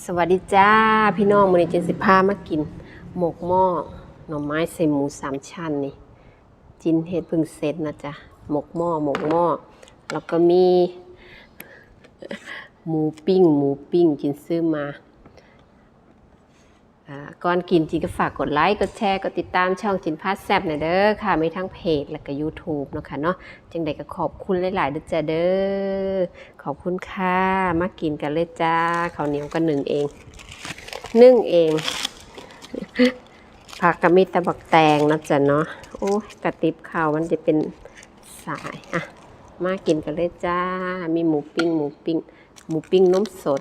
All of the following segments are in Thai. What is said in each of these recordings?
สวัสดีจ้า พี่น้องมื้อนี้เจนสิพามากิน หมกหม้อหน่อไม้ใส่หมูสามชั้นนี่จินเห็ดพึ่งเสร็จนะจ๊ะหมกหม้อหมกหม้อแล้วก็มี หมูปิ้ง หมูปิ้งจินซื้อมา ก่อนกินจินก็ฝากกดไลค์ กดแชร์ กดติดตามช่องจินพาสแซบหน่อยเด้อค่ะ มีทั้งเพจและก็ YouTube เนาะค่ะเนาะจังใดก็ขอบคุณหลายๆเด้อจ้าเด้อ ขอบคุณค่ะ มากินกันเลยจ้าข้าวเหนียวก็หนึ่งเอง นึ่งเอง ผักกระมิตะบักแตงนะจ๊ะเนาะ โอ้กระติบข้าวมันจะเป็นสาย อะ มากินกันเลยจ้า มีหมูปิ้ง หมูปิ้ง หมูปิ้งนมสด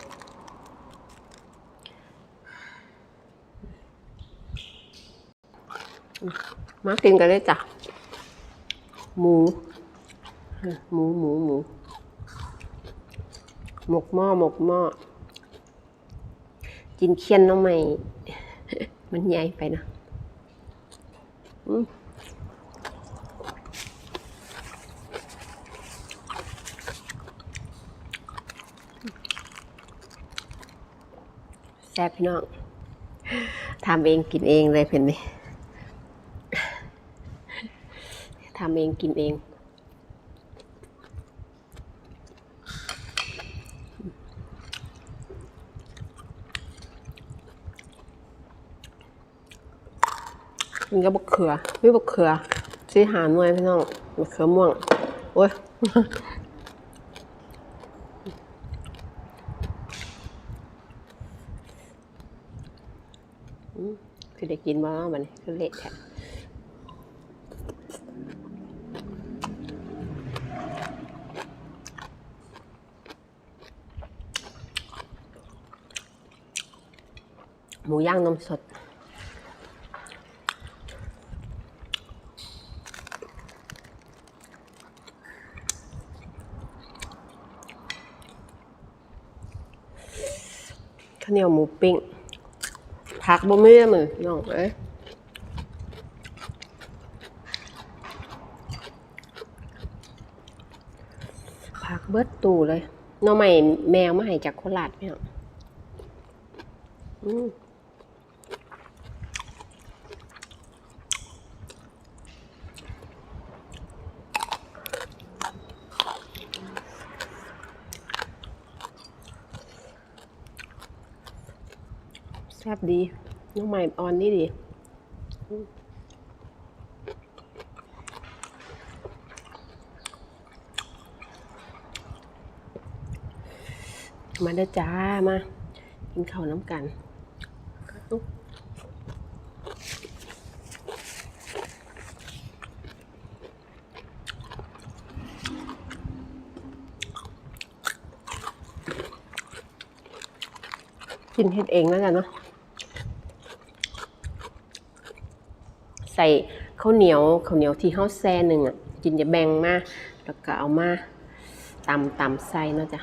มากินกันเลยจ้ะ หมู หมูหมูหมู หมกหม้อหมกหม้อ กินเคียนน้องใหม่ มันใหญ่ไปนะอืมแซ่บพี่น้องทำเองกินเองเลยเพื่อนนี่ ทำเองกินเองมันก็บกเขือไม่บกเขือซื้หาหน่วยพี่น้องบกเขือม่วง โอ้ยคือได้กินบ้ามันคือเละแท้ มูย่างนมสด ข้าวเหนียวหมูปิ้งผักบ่มีเมือน้องเอ้ยผักเบิดตูเลยน้องใหม่แมวมาให้จากโคราชพี่น้องอืม แซ่บดี น้องใหม่ออนนี่ดี มาเด้อจ้า มา กินข้าวน้ำกันกินเฮ็ดเองแล้วกันเนาะ ส่ข้าวเหนียวข้าวเหนียวที่เฮาแซ่หนึ่งอะกินจะแบ่งมาแล้วก็เอามาตำตำใส่เนาะจ้ะ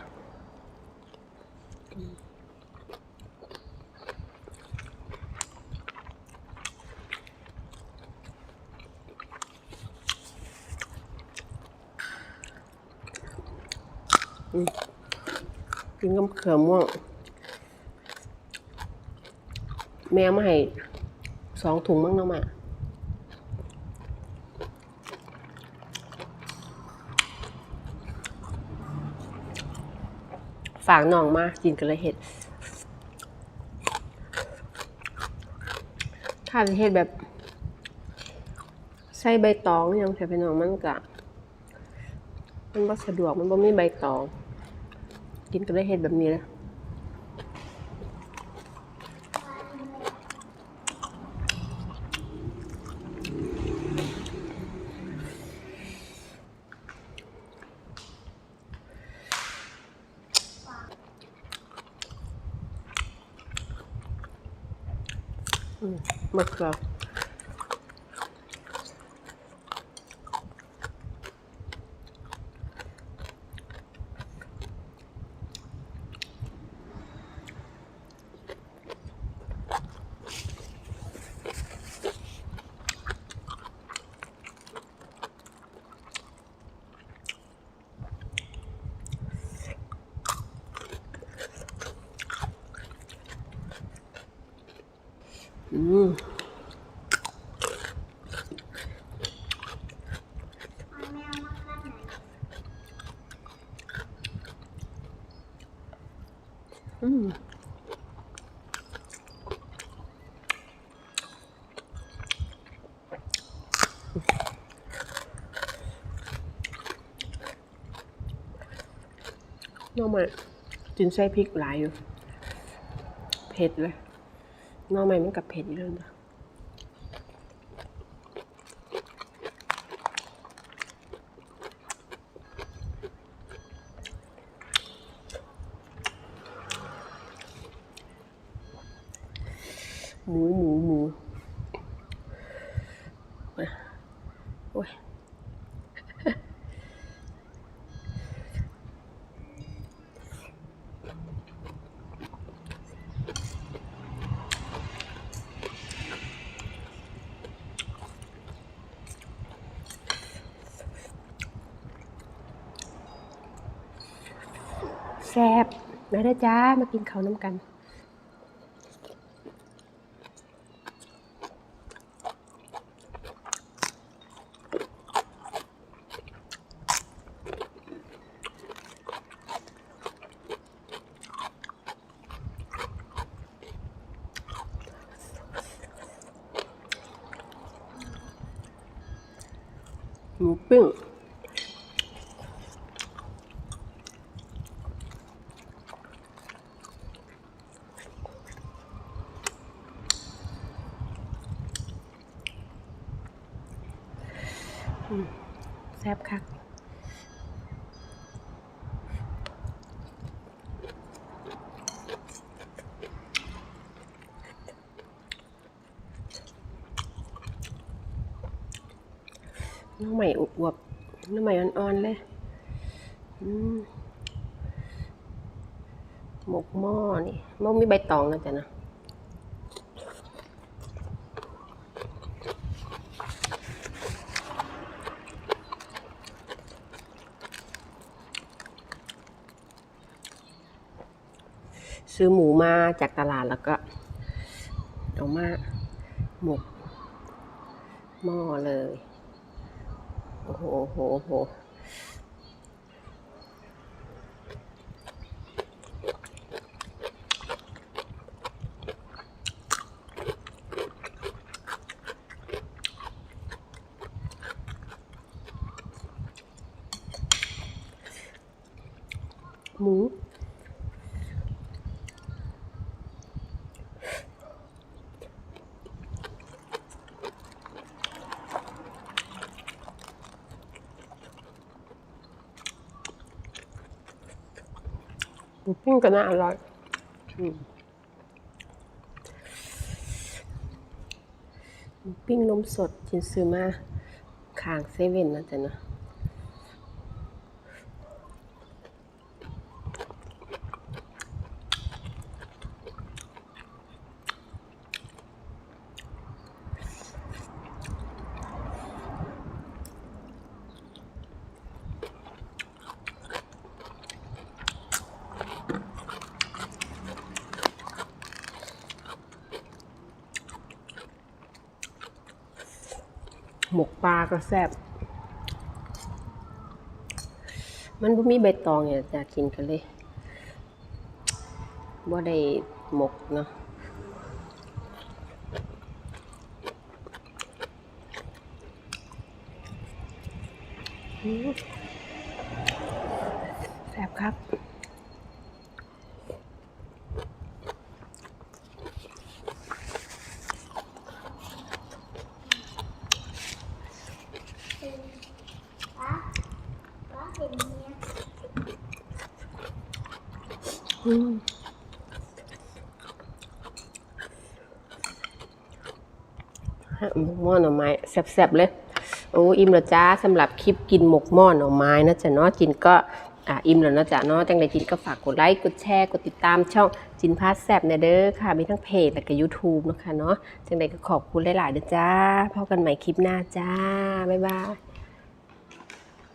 กินกับเขือม่วง แมวมาให้สองถุงมั้งเนาะมา ฝางน้องมากกินกันเลยเห็ดถ้าเห็ดแบบ ใส่ใบตองยังใส่ไปน้องมันกะมันบ่สะดวกมันบ่มีใบตอง กินก็ได้เห็ดแบบนี้เลย อื อืมอืมน้องม่จินใส่พริกหลายอยู่ เผ็ดเลย น้องใหม่มันกับเผ็ดอยู่แล้วนะ แซ่บมาได้จ้า มากินข้าวน้ำกัน หมูปิ้ง แซ่บคักน้องใหม่อวบๆน้องใหม่อ่อนๆเลยหมกหม้อนี่หม้อมีใบตองนะจ๊ะนะ ซื้อหมูมาจากตลาดแล้วก็ เอามาหมกหม้อเลย โอ้โหโหโอ้โหหมู หมู ปิ้งก็น่าอร่อยปิ้งนมสดจินซื้อมาข้างเซเว่นนะจ๊ะนะ หมกปลาก็แซ่บมันบ่มีใบตองเนี่ยจะกินกันเลยบ่ได้หมกเนาะแซ่บครับ มฮะหมกหม้อหน่อไม้แซ่บๆเลยโอ้อิ่มแล้วจ้าสำหรับคลิปกินหมกหม้อหน่อไม้นะจ๊ะเนาะจินก็อ่าอิ่มแล้วนะจ๊ะเนาะจังใดจินก็ฝากกดไลค์กดแชร์กดติดตามช่องจินพาสแซ่บเนี่ยเด้อค่ะ มีทั้งเพจและก็ YouTube เนะคะเนาะจังใดก็ขอบคุณหลายๆเด้อจ้าพบกันใหม่คลิปหน้าจ้า บ๊ายบาย